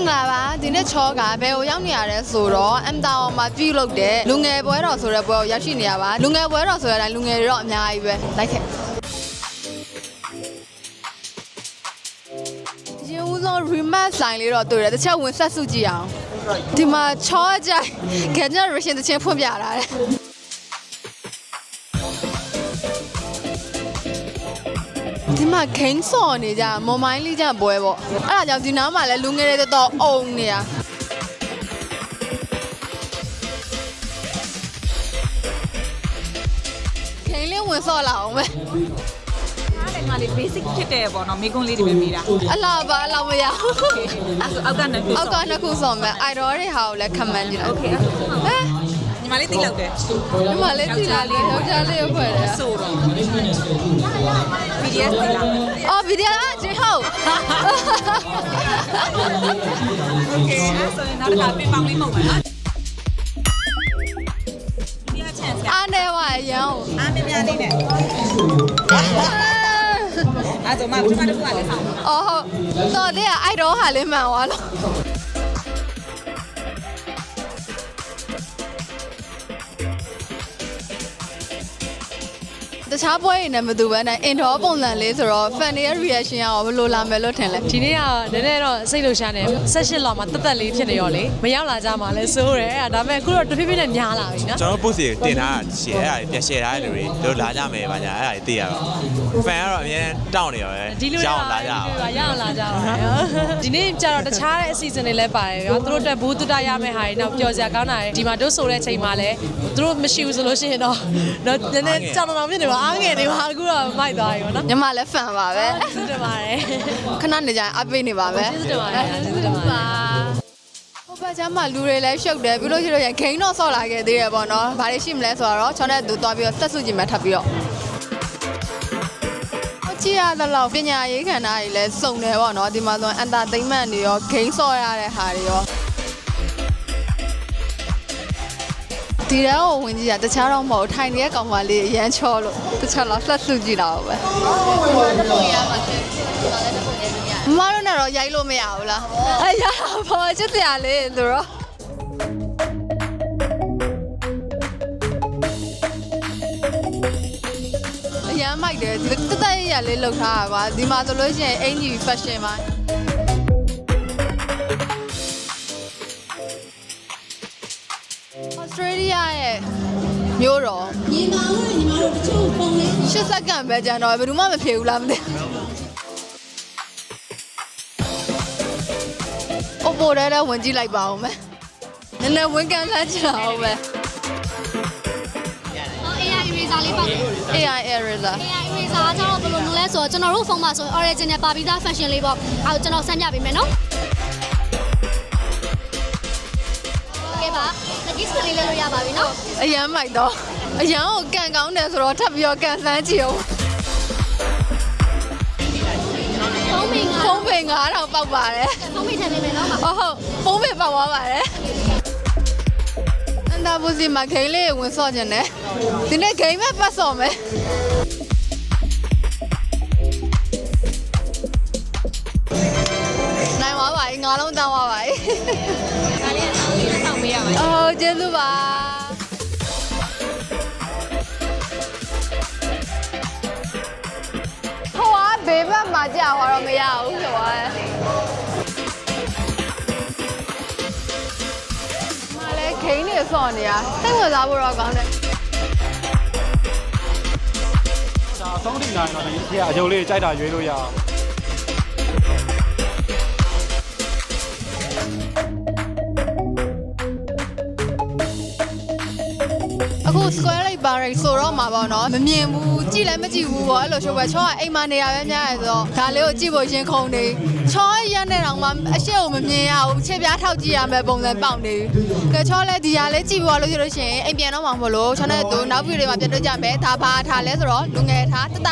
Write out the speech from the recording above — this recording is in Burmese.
င်္ဂလာပါဒီနေ့ချောကဘယ်ကိုရောက်နေရလဲဆိုတော့အမ်တာဝမှာပြုလုပ်တဲ့လူငယ်ပွဲတော်ဆိုတဲ့ပွဲကိုရောက်ရှိနေရပါလူငယ်ပွဲတော်ဆိုတဲ့အတိုင်းလူငယ်တွေတော့အများကြီးပဲလိုက်ခဲ့ရင်ဦးဆုံး rematch line လေးတော့တွေ့တယ်တစ်ချက်ဝင်ဆက်စုကြည့်အောင်ဒီမှာချောအကြိုင် generation တစ်ချင်းဖွင့်ပြတာတဲ့ ဒီမှာ game စော်နေကြမွန်မိုင်းလေးကြပွဲပေါ့အဲ့ဒါကြောင့်ဒီနားမှာလည်းလူငယ်တွေတော်တော်အုံနေတာဂိမ်းလေးဝင်စော့လာအောင်ပဲ အားလည်းငါလေး basic ဖြစ်တယ်ပေါ့နော်မိကုန်းလေးတွေပဲမိတာ အလားပါအလားမရဘူး အဲ့ဆိုအောက်ကနှစ်ခု အောက်ကနှစ်ခုစော့မယ် idol တွေဟာကိုလည်းခံမှန်းကြည့်လိုက် โอเค ဟဲ့ ညီ မလေးတိလောက်တယ်ဒီမှာလေးတိလာလေးယောက်ျားလေးရောက်ခွဲတယ်ဆိုတော့ BDS တိလောက်အော် BDS ကဂျေဟုတ် Okay ဆိုရင်နောက်တစ်ခါပင်ပေါင်းလေးမှုတ်ပါနော်အားနေပါရန်ကိုအားမများလေးနဲ့အဲ့တော့မှဒီမှာတစ်ခုကလည်းဆောင်းအော်ဟုတ်တော်တဲ့အိုက်တော့ဟာလေးမှန်သွားလို့ တခြားပွဲတွေနဲ့မတူဘဲနဲ့ indoor ပုံစံလေးဆိုတော့ fan တွေရဲ့ reaction ရောဘယ်လိုလာမယ်လို့ထင်လဲဒီနေ့ကနည်းနည်းတော့စိတ်လှရှာနေ16လောက်မှာတက်တက်လေးဖြစ်နေရောလေမရောက်လာကြမှာလဲစိုးတယ်အဲ့ဒါဒါပေမဲ့အခုတော့တဖြည်းဖြည်းနဲ့များလာပြီနော်ကျွန်တော်တို့ post တွေတင်ထားတာရှယ်အဲ့ဒါတွေပြန် share ထားတဲ့လူတွေတို့လာကြမယ်ပါညာအဲ့ဒါတွေသိရတော့ fan ကတော့အများတောင်းနေရောပဲဒီလိုကြောင်းလာကြပါပါရအောင်လာကြပါဒီနေ့ကျတော့တခြားတဲ့အစီအစဉ်တွေလည်းပါတယ်ရောသူတို့တက်ဘူးတူတရမယ့်ဟာတွေနောက်ပျော်စရာကောင်းတာတွေဒီမှာတို့ဆိုတဲ့ချိန်မှာလည်းသူတို့မရှိဘူးဆိုလို့ရှိရင်တော့တော့နည်းနည်းကြောင်တောင်ဖြစ်နေပါအားငယ်နေပါအခုတော့မိုက်သွားပြီပေါ့နော်ညီမလည်း fan ပါပဲကျေးဇူးတင်ပါတယ်ခဏနေကြရင်အပိတ်နေပါမယ်ကျေးဇူးတင်ပါတယ်ကျေးဇူးတင်ပါတယ်ဟိုဘက်ကျမ်းမှာလူတွေလည်းရှုပ်တယ်ပြီးလို့ရှိလို့ရင်ဂိမ်းတော့ဆော့လာခဲ့သေးတယ်ပေါ့နော်။ဘာတွေရှိမလဲဆိုတော့ချောင်းနဲ့သူသွားပြီးတော့တက်စုကြည့်မှထပ်ပြီးတော့ဟိုကြည့်ရတော့ပညာရေးခန္ဓာကြီးလည်းစုံတယ်ပေါ့နော်ဒီမှာဆိုအန်တာသိမ့်မန်တွေရောဂိမ်းဆော့ရတဲ့ဟာတွေရော ဒီတော့ဝင်ကြည့်တာတခြားတော့မဟုတ်ထိုင်နေတဲ့ကောင်မလေးအရန်ချောလို့တခြားတော့ဆက်စုကြည့်တာပဲမမတို့နဲ့တော့ရိုက်လို့မရဘူးလားအဲရတာပေါ့ချစ်စရာလေးသူတော့အရန်မိုက်တယ်ဒီတက်တက်ရရလေးလောက်ထားတာကွာဒီမှာဆိုလို့ရှိရင်အင်ကြီး fashion ပါ ဩစတြေးလျရဲ့မျိုးတော်ညီမတို့ညီမတို့တချို့ပုံလေး8စက္ကန့်ပဲကြံတော့ဘယ်သူမှမဖြေဘူးလားမသိဘူး Oppo ထဲထဲဝင်ကြည့်လိုက်ပါဦးမယ်နည်းနည်းဝင်ကန်ဆန်းချင်အောင်ပဲ AI eraser လေးပါမယ် AI eraser AI eraser ကကျတော့ဘယ်လိုလုပ်လဲဆိုတော့ကျွန်တော်တို့ဖုန်းမှာဆိုရင် original ပါပြီးသား fashion လေးပေါ့အဲကျွန်တော်ဆန်းပြပေးမယ်နော်ကဲပါလ က်ကြီးစလေးလေးလို့ရပါပြီနော်အရန်မိုက်တော့အရန်ကိုကန်ကောင်းတယ်ဆိုတော့ထပ်ပြီးတော့ကန်ဆန်းကြည့်အောင်ဖုန်းမိန်ကဖုံးပေ9000ပေါက်ပါတယ်ဖုန်းမိန်ထည့်ပေးမယ်နော်ပါဟုတ်ဟုတ်ဖုံးပေပေါက်သွားပါတယ်အန်တာဘူစီမှာဂိမ်းလေးဝင်ဆော့ခြင်းနဲ့ဒီနေ့ဂိမ်းမဲ့ပတ်ဆော့မယ်နိုင်ပါပါငါလုံးတောင်းပါပါ အော်ကျေးဇူးပါဟိုကဘေးဘက်မှာကြာသွားတော့မရဘူးဆိုတော့မလည်းခိန်းနေစော့နေတာစိတ်ဝင်စားဖို့တော့ကောင်းတယ်ဒါအဆုံးထိနိုင်တော့ဒီအအယုံလေးကြိုက်တာရွေးလို့ရအောင် အခု square light bar ဆိုတော့မှာပေါ့နော်မမြင်ဘူးကြည့်လည်းမကြည့်ဘူးပေါ့အဲ့လိုရှိုးပဲချောကအိမ်မှာနေရပဲများရဆိုတော့ဒါလေးကိုကြည့်ဖို့ရင်ခုန်နေချောရက်နဲ့တော့မှအရှိကိုမမြင်ရဘူးခြေပြားထောက်ကြည့်ရမယ်ပုံစံပေါက်နေကဲချောလည်းဒီဟာလေးကြည့်ဖို့လို့ရလို့ရှိရင်အိမ်ပြန်တော့မှာမလို့ချောနဲ့သူနောက်ဗီဒီယိုတွေမှာပြန်တွေ့ကြမယ်ဒါဘာထားလဲဆိုတော့လူငယ်ထားတတ